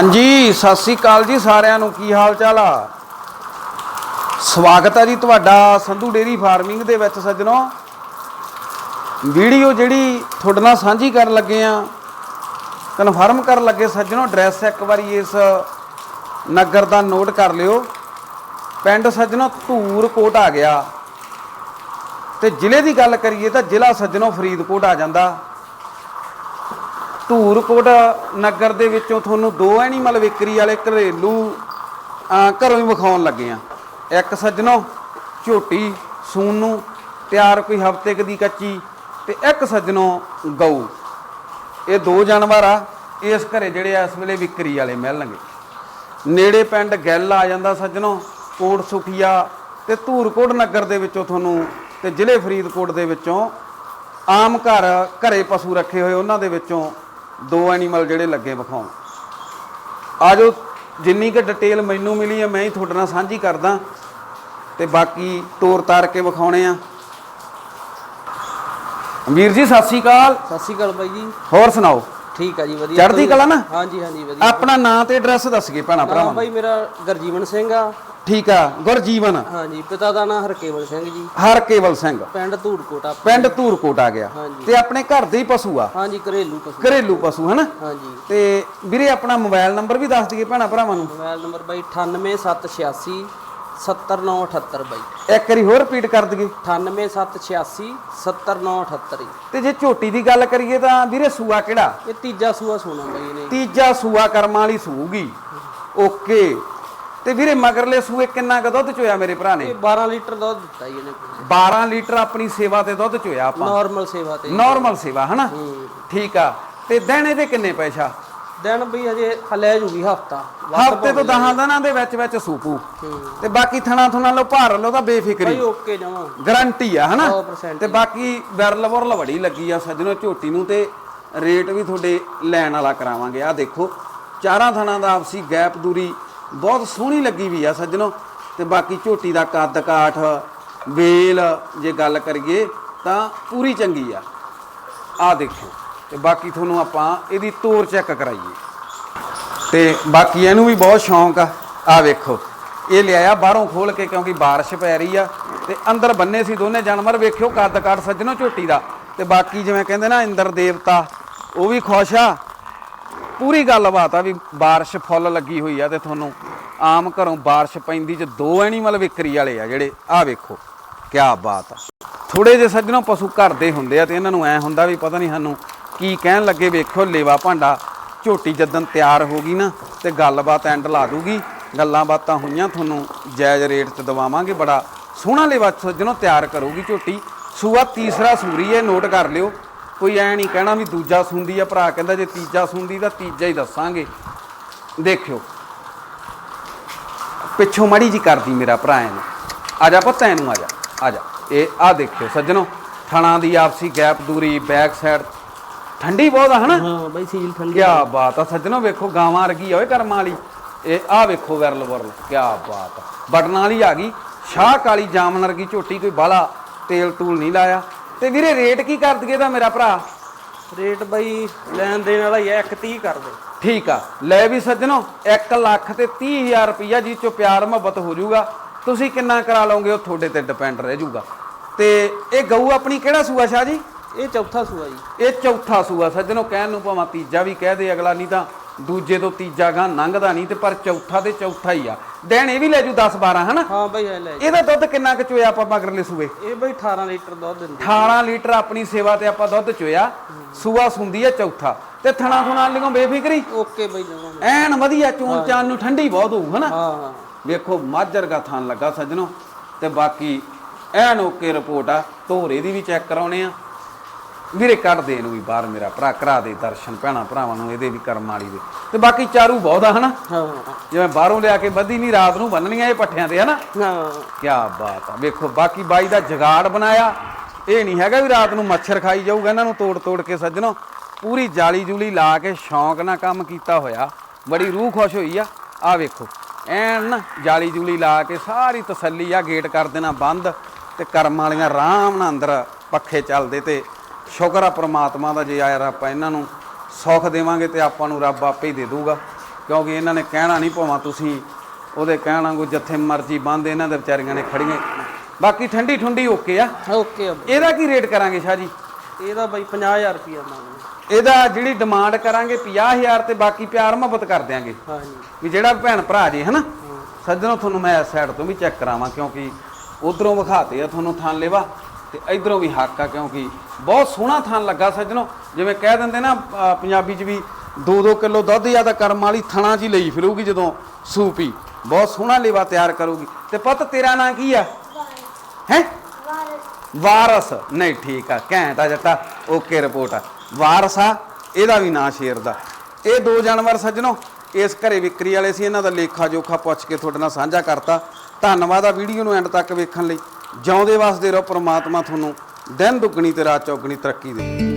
ਹਾਂਜੀ, ਸਤਿ ਸ੍ਰੀ ਅਕਾਲ ਜੀ ਸਾਰਿਆਂ ਨੂੰ। ਕੀ ਹਾਲ ਚਾਲ ਆ? ਸਵਾਗਤ ਹੈ ਜੀ ਤੁਹਾਡਾ ਸੰਧੂ ਡੇਰੀ ਫਾਰਮਿੰਗ ਦੇ ਵਿੱਚ ਸੱਜਣੋ। ਵੀਡੀਓ ਜਿਹੜੀ ਤੁਹਾਡੇ ਨਾਲ ਸਾਂਝੀ ਕਰਨ ਲੱਗੇ ਆ, ਕਨਫਰਮ ਕਰਨ ਲੱਗੇ ਸੱਜਣੋ, ਐਡਰੈਸ ਇੱਕ ਵਾਰੀ ਇਸ ਨਗਰ ਦਾ ਨੋਟ ਕਰ ਲਿਓ। ਪਿੰਡ ਸੱਜਣੋ ਧੂਰ ਕੋਟ ਆ ਗਿਆ। ਤੇ ਜ਼ਿਲ੍ਹੇ ਦੀ ਗੱਲ ਕਰੀਏ ਤਾਂ ਜ਼ਿਲ੍ਹਾ ਸੱਜਣੋ ਫਰੀਦਕੋਟ ਆ ਜਾਂਦਾ। ਧੂਰਕੋਟ ਨਗਰ ਦੇ ਵਿੱਚੋਂ ਤੁਹਾਨੂੰ ਦੋ ਐਨੀਮਲ ਵਿਕਰੀ ਵਾਲੇ ਘਰੇਲੂ ਘਰੋਂ ਹੀ ਵਿਖਾਉਣ ਲੱਗੇ ਆ। ਇੱਕ ਸੱਜਣੋ, ਝੋਟੀ, ਸੂਨ, ਤਿਆਰ ਕੋਈ ਹਫ਼ਤੇ ਕਦੀ ਕੱਚੀ ਤੇ ਇੱਕ ਸੱਜਣੋ, ਗਊ। ਇਹ ਦੋ ਜਾਨਵਰ ਆ, ਇਸ ਘਰੇ ਜਿਹੜੇ ਆ ਇਸ ਵੇਲੇ ਵਿਕਰੀ ਵਾਲੇ ਮਿਲਣਗੇ। ਨੇੜੇ ਪਿੰਡ ਗਿੱਲ ਆ ਜਾਂਦਾ ਸੱਜਣੋ, ਕੋਟ ਸੁਖੀਆ ਤੇ ਧੂਰਕੋਟ ਨਗਰ ਦੇ ਵਿੱਚੋਂ ਤੁਹਾਨੂੰ ਤੇ ਜ਼ਿਲ੍ਹੇ ਫਰੀਦਕੋਟ ਦੇ ਵਿੱਚੋਂ ਆਮ ਘਰ, ਘਰੇ ਪਸ਼ੂ ਰੱਖੇ ਹੋਏ ਉਹਨਾਂ ਦੇ ਵਿੱਚੋਂ ਦੋ ਐਨੀਮਲ ਜਿਹੜੇ ਲੱਗੇ ਵਿਖਾਉਣ। ਆਜੋ ਜਿੰਨੀ ਕੁ ਡਿਟੇਲ ਮੈਨੂੰ ਮਿਲੀ ਹੈ ਮੈਂ ਹੀ ਤੁਹਾਡੇ ਨਾਲ ਸਾਂਝੀ ਕਰਦਾ। ਤੇ ਬਾਕੀ ਤੋਰ ਤਾਰ ਕੇ ਵਿਖਾਉਣੇ ਆ। ਵੀਰ ਜੀ ਸਤਿ ਸ੍ਰੀ ਅਕਾਲ। ਸਤਿ ਸ਼੍ਰੀ ਅਕਾਲ ਬਾਈ ਜੀ। ਹੋਰ ਸੁਣਾਓ? ਠੀਕ ਆ ਜੀ ਵਧੀਆ। ਚੜ੍ਹਦੀ ਕਲਾ ਨਾ? ਹਾਂਜੀ ਹਾਂਜੀ ਵਧੀਆ। ਆਪਣਾ ਨਾਂ ਤੇ ਐਡਰੈਸ ਦੱਸ ਗਏ ਭੈਣਾ ਨਾਮ ਭਰਾਵਾਂ ਬਾਈ ਮੇਰਾ ਗਰਜੀਵਨ ਸਿੰਘ ਆ। ਠੀਕ ਆ ਗੁਰਜੀਵਨ। ਹਾਂਜੀ ਪਿਤਾ ਦਾ ਨਾਮ ਹਰਕੇਵਲ ਸਿੰਘ ਜੀ। ਹਰ ਕੇਵਲ ਸਿੰਘ। ਪਿੰਡ ਧੂੜਕੋਟਾ ਪਿੰਡ ਧੂਰਕੋਟ ਆ ਗਿਆ। ਹਾਂਜੀ। ਤੇ ਆਪਣੇ ਘਰ ਦੇ ਹੀ ਪਸ਼ੂ ਆ? ਹਾਂਜੀ ਘਰੇਲੂ ਪਸ਼ੂ। ਘਰੇਲੂ ਪਸ਼ੂ ਹਨਾ? ਹਾਂਜੀ। ਤੇ ਵੀਰੇ ਆਪਣਾ ਮੋਬਾਈਲ ਨੰਬਰ ਵੀ ਦੱਸ ਦਈਏ ਭੈਣਾ ਭਰਾਵਾਂ ਨੂੰ। ਮੋਬਾਈਲ ਨੰਬਰ ਬਾਈ 98786 70978 ਬਾਈ। ਇੱਕ ਵਾਰੀ ਹੋਰ ਰਿਪੀਟ ਕਰ ਦਈਏ। 98786 70978 ਤੇ ਜੇ ਝੋਟੀ ਦੀ ਗੱਲ ਕਰੀਏ ਤਾਂ ਵੀਰੇ ਸੂਆ ਕਿਹੜਾ? ਇਹ ਤੀਜਾ ਸੂਆ ਸੋਨਾ ਬਾਈ ਨੇ ਤੀਜਾ ਸੂਆ ਕਰਮਾਂ ਵਾਲੀ ਸੂਗੀ। ਓਕੇ। ਤੇ ਵੀਰੇ ਮਗਰਲੇ ਸੂਏ ਕਿੰਨਾ ਕੁ ਦੁੱਧ ਚੋਇਆ ਮੇਰੇ ਭਰਾ ਨੇ? ਇਹ 12 ਲੀਟਰ ਦੁੱਧ ਦਿੱਤਾ ਜੀ ਇਹਨੇ 12 ਲੀਟਰ ਆਪਣੀ ਸੇਵਾ ਤੇ ਦੁੱਧ ਚੋਇਆ ਆਪਾਂ। ਨਾਰਮਲ ਸੇਵਾ ਤੇ। ਨਾਰਮਲ ਸੇਵਾ ਹਨਾ। ਠੀਕ ਆ। ਤੇ ਦੇਣੇ ਦੇ ਕਿੰਨੇ ਪੈਸਾ? ਦਿਨ ਬਈ ਹਜੇ ਹਲੇ ਜੂਗੀ ਹਫਤਾ। ਹਫ਼ਤੇ ਤੋਂ 10 ਦਿਨਾਂ ਦੇ ਵਿੱਚ ਵਿੱਚ ਸੂਪੂ। ਤੇ ਬਾਕੀ ਥਣਾ ਥੁਣਾ ਲੋ ਭਾਰ ਲੋ ਤਾਂ ਬੇਫਿਕਰੀ। ਬਾਈ ਓਕੇ ਜਮਾ। ਗਰੰਟੀ ਆ ਹਨਾ? 100% ਤੇ ਬਾਕੀ ਵਿਰਲ ਵਰਲ ਵੜੀ ਲੱਗੀ ਆ ਸੱਜਣੋ ਝੋਟੀ ਨੂੰ ਤੇ ਰੇਟ ਵੀ ਤੁਹਾਡੇ ਲੈਣ ਵਾਲਾ ਕਰਾਵਾਂਗੇ। ਆ ਦੇਖੋ ਚਾਰਾਂ ਥਣਾਂ ਦਾ ਆਪਸੀ ਗੈਪ ਦੂਰੀ ਬਹੁਤ ਸੋਹਣੀ ਲੱਗੀ ਵੀ ਆ ਸੱਜਣੋ। ਤੇ ਬਾਕੀ ਝੋਟੀ ਦਾ ਕੱਦ ਕਾਠ, ਵੇਲ, ਜੇ ਗੱਲ ਕਰੀਏ ਤਾਂ ਪੂਰੀ ਚੰਗੀ ਆ। ਆ ਦੇਖੋ, ਤੇ ਬਾਕੀ ਤੁਹਾਨੂੰ ਆਪਾਂ ਇਹਦੀ ਤੋਰ ਚੈੱਕ ਕਰਾਈਏ। ਤੇ ਬਾਕੀ ਇਹਨੂੰ ਵੀ ਬਹੁਤ ਸ਼ੌਂਕ ਆ। ਆ ਵੇਖੋ, ਇਹ ਲਿਆਇਆ ਬਾਹਰੋਂ ਖੋਲ ਕੇ ਕਿਉਂਕਿ ਬਾਰਿਸ਼ ਪੈ ਰਹੀ ਆ। ਤੇ ਅੰਦਰ ਬੰਨੇ ਸੀ ਦੋਨੇ ਜਾਨਵਰ, ਵੇਖਿਓ ਕੱਦ ਕਾਠ ਸੱਜਣੋ ਝੋਟੀ ਦਾ। ਤੇ ਬਾਕੀ ਜਿਵੇਂ ਕਹਿੰਦੇ ਨਾ ਇੰਦਰ ਦੇਵਤਾ ਉਹ ਵੀ ਖੁਸ਼ ਆ। ਪੂਰੀ ਗੱਲਬਾਤ ਆ ਵੀ ਬਾਰਿਸ਼ ਫੁੱਲ ਲੱਗੀ ਹੋਈ ਆ ਤੇ ਤੁਹਾਨੂੰ ਆਮ ਘਰੋਂ ਬਾਰਿਸ਼ ਪੈਂਦੀ ਚ ਦੋ ਐਨੀਮਲ ਵਿਕਰੀ ਵਾਲੇ ਆ ਜਿਹੜੇ ਆ ਵੇਖੋ, ਕਿਆ ਬਾਤ ਆ। ਥੋੜੇ ਜਿਹੇ ਸੱਜਣੋ ਪਸ਼ੂ ਘਰ ਦੇ ਹੁੰਦੇ ਆ ਤੇ ਇਹਨਾਂ ਨੂੰ ਐ ਹੁੰਦਾ ਵੀ ਪਤਾ ਨਹੀਂ ਸਾਨੂੰ ਕੀ ਕਹਿਣ ਲੱਗੇ ਵੇਖੋ ਲੇਵਾ ਭਾਂਡਾ, ਝੋਟੀ ਜਦੋਂ ਤਿਆਰ ਹੋ ਗਈ ਨਾ ਤੇ ਗੱਲਬਾਤ ਐਂਡ ਲਾ ਦੂਗੀ। ਗੱਲਾਂ ਬਾਤਾਂ ਹੋਈਆਂ, ਤੁਹਾਨੂੰ ਜਾਇਜ਼ ਰੇਟ ਤੇ ਦਵਾਵਾਂਗੇ, ਬੜਾ ਸੋਹਣਾ ਲੇਵਾ ਸੱਜਣੋ ਤਿਆਰ ਕਰੂਗੀ ਝੋਟੀ। ਸੂਆ ਤੀਸਰਾ ਸੂਰੀ ਹੈ ਨੋਟ ਕਰ ਲਿਓ। ਕੋਈ ਐ ਨਹੀਂ ਕਹਿਣਾ ਵੀ ਦੂਜਾ ਸੁੰਦੀ ਆ ਭਰਾ ਕਹਿੰਦਾ ਜੇ ਤੀਜਾ ਸੁੰਦੀ ਤਾਂ ਤੀਜਾ ਹੀ ਦੱਸਾਂਗੇ। ਦੇਖਿਓ। ਪਿੱਛੋਂ ਮੜੀ ਜੀ ਕਰਦੀ ਮੇਰਾ ਭਰਾ ਇਹਨੂੰ ਆ ਜਾ ਪੁੱਤ ਇਹਨੂੰ ਆ ਜਾ ਆ ਜਾ। ਇਹ ਆ ਦੇਖਿਓ ਸੱਜਣੋ ਥਣਾ ਦੀ ਆਪਸੀ ਗੈਪ ਦੂਰੀ ਬੈਕ ਸਾਈਡ ਠੰਡੀ ਬਹੁਤ ਆ ਹਨਾ? ਹਾਂ ਬਾਈ ਸੀਲ ਠੰਡੀ ਕਿਆ ਬਾਤ ਆ ਸੱਜਣੋ ਵੇਖੋ ਗਾਵਾਂ ਵਰਗੀ ਆ ਓਏ ਕਰਮਾਂ ਵਾਲੀ। ਇਹ ਆ ਵੇਖੋ ਵਿਰਲ ਵਰਲ ਕਿਆ ਬਾਤ ਆ। ਬਟਨਾਂ ਵਾਲੀ ਆ ਗਈ। ਸ਼ਾਹ ਕਾਲੀ ਜਾਮਨ ਵਰਗੀ ਝੋਟੀ ਕੋਈ ਬਾਲਾ ਤੇਲ ਤੂਲ ਨਹੀਂ ਲਾਇਆ। ਤੇ ਵੀਰੇ ਰੇਟ ਕੀ ਕਰ ਦਈਏ ਦਾ ਮੇਰਾ ਭਰਾ? ਰੇਟ ਬਾਈ ਲੈਣ ਦੇਣ ਵਾਲਾ ਹੀ ਹੈ 130 ਕਰ ਦੇ। ਠੀਕ ਆ ਲੈ ਵੀ ਸੱਜਣੋ 1 ਲੱਖ ਤੇ 30000 ਰੁਪਈਆ ਜੀ ਚੋਂ ਪਿਆਰ ਮੁਹੱਬਤ ਹੋ ਜਾਊਗਾ। ਤੁਸੀਂ ਕਿੰਨਾ ਕਰਾ ਲਓਗੇ ਉਹ ਤੁਹਾਡੇ ਤੇ ਡਿਪੈਂਡ ਰਹਿ ਜਾਊਗਾ। ਤੇ ਇਹ ਗਊ ਆਪਣੀ ਕਿਹੜਾ ਸੂਆ ਸ਼ਾਹ ਜੀ? ਇਹ ਚੌਥਾ ਸੂਆ ਜੀ। ਇਹ ਚੌਥਾ ਸੂਆ ਸੱਜਣੋ ਕਹਿਣ ਨੂੰ ਭਾਵੇਂ ਤੀਜਾ ਵੀ ਕਹਿ ਦੇ ਅਗਲਾ ਨਹੀਂ ਤਾਂ ਦੂਜੇ ਤੋਂ ਤੀਜਾ ਗਾਂ ਲੰਘਦਾ ਨਹੀਂ ਤੇ ਪਰ ਚੌਥਾ ਤੇ ਚੌਥਾ ਹੀ ਆ। ਦੇਣ ਇਹ ਵੀ ਲੈ ਜੂ 10 12 ਹਨਾ? ਹਾਂ ਬਾਈ ਇਹ ਲੈ ਜੀ। ਇਹਦਾ ਦੁੱਧ ਕਿੰਨਾ ਕੁ ਚੋਇਆ ਆਪਾਂ ਮਗਰਲੇ ਸੂਏ? ਇਹ ਬਾਈ 18 ਲੀਟਰ ਦੁੱਧ ਦਿੰਦੀ 18 ਲੀਟਰ ਆਪਣੀ ਸੇਵਾ ਤੇ ਆਪਾਂ ਦੁੱਧ ਚੋਇਆ। ਸੂਆ ਸੁੰਦੀ ਆ ਚੌਥਾ। ਤੇ ਥਣਾ ਥੁਣਾ ਲਿਓ ਬੇਫਿਕਰੀ? ਓਕੇ ਬਾਈ ਜਮਾ ਐਨ ਵਧੀਆ ਚੂਨ ਚਾਨ ਨੂੰ ਠੰਡੀ ਬਹੁਤ ਹੋਊ ਹਨਾ? ਹਾਂ ਹਾਂ। ਵੇਖੋ ਮਾਝਰ ਦਾ ਥਾਨ ਲੱਗਾ ਸੱਜਣੋ। ਤੇ ਬਾਕੀ ਐਨ ਓਕੇ ਰਿਪੋਰਟ ਆ। ਧੋਰੇ ਦੀ ਵੀ ਚੈੱਕ ਕਰਾਉਣੇ ਆ। ਵੀਰੇ ਕੱਢ ਦੇ ਇਹਨੂੰ ਵੀ ਬਾਹਰ ਮੇਰਾ ਭਰਾ ਕਰਾ ਦੇ ਦਰਸ਼ਨ ਭੈਣਾ ਭਰਾਵਾਂ ਨੂੰ ਇਹਦੇ ਵੀ ਕਰਮ ਵਾਲੀ ਦੇ। ਤੇ ਬਾਕੀ ਚਾਰੂ ਬਹੁਤ ਹਨਾ? ਜਿਵੇਂ ਬਾਹਰੋਂ ਲਿਆ ਕੇ ਬੱਧੀ ਨਹੀਂ ਰਾਤ ਨੂੰ ਬੰਨਣੀਆਂ ਇਹ ਪੱਠਿਆਂ ਤੇ ਹਨਾ? ਹਾਂ। ਕਿਆ ਬਾਤ ਆ। ਵੇਖੋ ਬਾਕੀ ਬਾਈ ਦਾ ਜਗਾੜ ਬਣਾਇਆ। ਇਹ ਨਹੀਂ ਹੈਗਾ ਵੀ ਰਾਤ ਨੂੰ ਮੱਛਰ ਖਾਈ ਜਾਊਗਾ ਇਹਨਾਂ ਨੂੰ ਤੋੜ ਤੋੜ ਕੇ ਸੱਜਣੋ। ਪੂਰੀ ਜਾਲੀ ਜੂਲੀ ਲਾ ਕੇ ਸ਼ੌਂਕ ਨਾਲ ਕੰਮ ਕੀਤਾ ਹੋਇਆ। ਬੜੀ ਰੂਹ ਖੁਸ਼ ਹੋਈ ਆ। ਆ ਵੇਖੋ ਐਨ ਨਾ ਜਾਲੀ ਜੂਲੀ ਲਾ ਕੇ ਸਾਰੀ ਤਸੱਲੀ ਆ ਗੇਟ ਕਰ ਦੇਣਾ ਬੰਦ ਤੇ ਕਰਮ ਵਾਲੀਆਂ ਆਰਾਮ ਨਾਲ ਅੰਦਰ ਪੱਖੇ ਚੱਲਦੇ ਤੇ ਸ਼ੁਕਰ ਆ ਪ੍ਰਮਾਤਮਾ ਦਾ ਜੇ ਯਾਰ ਆਪਾਂ ਇਹਨਾਂ ਨੂੰ ਸੁੱਖ ਦੇਵਾਂਗੇ ਤੇ ਆਪਾਂ ਨੂੰ ਰੱਬ ਆਪੇ ਹੀ ਦੇ ਦੂਗਾ ਕਿਉਂਕਿ ਇਹਨਾਂ ਨੇ ਕਹਿਣਾ ਨਹੀਂ ਭਾਵਾਂ ਤੁਸੀਂ ਉਹਦੇ ਕਹਿਣਾ ਕੋ ਜਿੱਥੇ ਮਰਜ਼ੀ ਬੰਦ ਇਹਨਾਂ ਦੇ ਵਿਚਾਰੀਆਂ ਨੇ ਖੜੀਆਂ ਬਾਕੀ ਠੰਡੀ ਠੁੰਡੀ ਓਕੇ ਆ। ਓਕੇ ਆ ਬਾਈ। ਇਹਦਾ ਕੀ ਰੇਟ ਕਰਾਂਗੇ ਸ਼ਾਹ ਜੀ? ਇਹਦਾ ਬਾਈ 50000 ਰੁਪਿਆ ਮੰਗਦੇ ਇਹਦਾ ਜਿਹੜੀ ਡਿਮਾਂਡ ਕਰਾਂਗੇ 50000 ਤੇ ਬਾਕੀ ਪਿਆਰ ਮੁਹੱਬਤ ਕਰ ਦਿਆਂਗੇ। ਹਾਂਜੀ। ਵੀ ਜਿਹੜਾ ਭੈਣ ਭਰਾ ਜੀ ਹਨਾ? ਸੱਜਣੋ ਤੁਹਾਨੂੰ ਮੈਂ ਇਸ ਸਾਈਡ ਤੋਂ ਵੀ ਚੈੱਕ ਕਰਾਵਾਂ ਕਿਉਂਕਿ ਉਧਰੋਂ ਵਿਖਾਤੇ ਆ ਤੁਹਾਨੂੰ ਥਾਂ ਲੈਵਾ। ਤੇ ਇਧਰੋਂ ਵੀ ਹੱਕ ਆ ਕਿਉਂਕਿ ਬਹੁਤ ਸੋਹਣਾ ਥਾਂ ਲੱਗਾ ਸੱਜਣੋ। ਜਿਵੇਂ ਕਹਿ ਦਿੰਦੇ ਨਾ ਪੰਜਾਬੀ 'ਚ ਵੀ 2-2 ਕਿਲੋ ਦੁੱਧ ਜਾਂ ਤਾਂ ਕਰਮ ਵਾਲੀ ਥਣਾ 'ਚ ਹੀ ਲਈ ਫਿਰੂਗੀ ਜਦੋਂ ਸੂਪੀ। ਬਹੁਤ ਸੋਹਣਾ ਲੇਵਾ ਤਿਆਰ ਕਰੂਗੀ। ਤੇ ਪੁੱਤ ਤੇਰਾ ਨਾਂ ਕੀ ਆ? ਹੈ? ਵਾਰਸ। ਨਹੀਂ ਠੀਕ ਆ ਘੈਂਟ ਆ ਜੱਟਾ। ਓਕੇ ਰਿਪੋਰਟ ਆ। ਵਾਰਸ ਆ ਇਹਦਾ ਵੀ ਨਾਂ ਸ਼ੇਰ ਦਾ। ਇਹ ਦੋ ਜਾਨਵਰ ਸੱਜਣੋ ਇਸ ਘਰੇ ਵਿਕਰੀ ਵਾਲੇ ਸੀ ਇਹਨਾਂ ਦਾ ਲੇਖਾ ਜੋਖਾ ਪੁੱਛ ਕੇ ਤੁਹਾਡੇ ਨਾਲ ਸਾਂਝਾ ਕਰਤਾ। ਧੰਨਵਾਦ ਆ ਵੀਡੀਓ ਨੂੰ ਐਂਡ ਤੱਕ ਵੇਖਣ ਲਈ। ਜਿਉਂਦੇ ਵਸਦੇ ਰਹੋ ਪ੍ਰਮਾਤਮਾ ਤੁਹਾਨੂੰ ਦਿਨ ਦੁੱਗਣੀ ਤੇ ਰਾਤ ਚੌਗਣੀ ਤਰੱਕੀ ਦੇ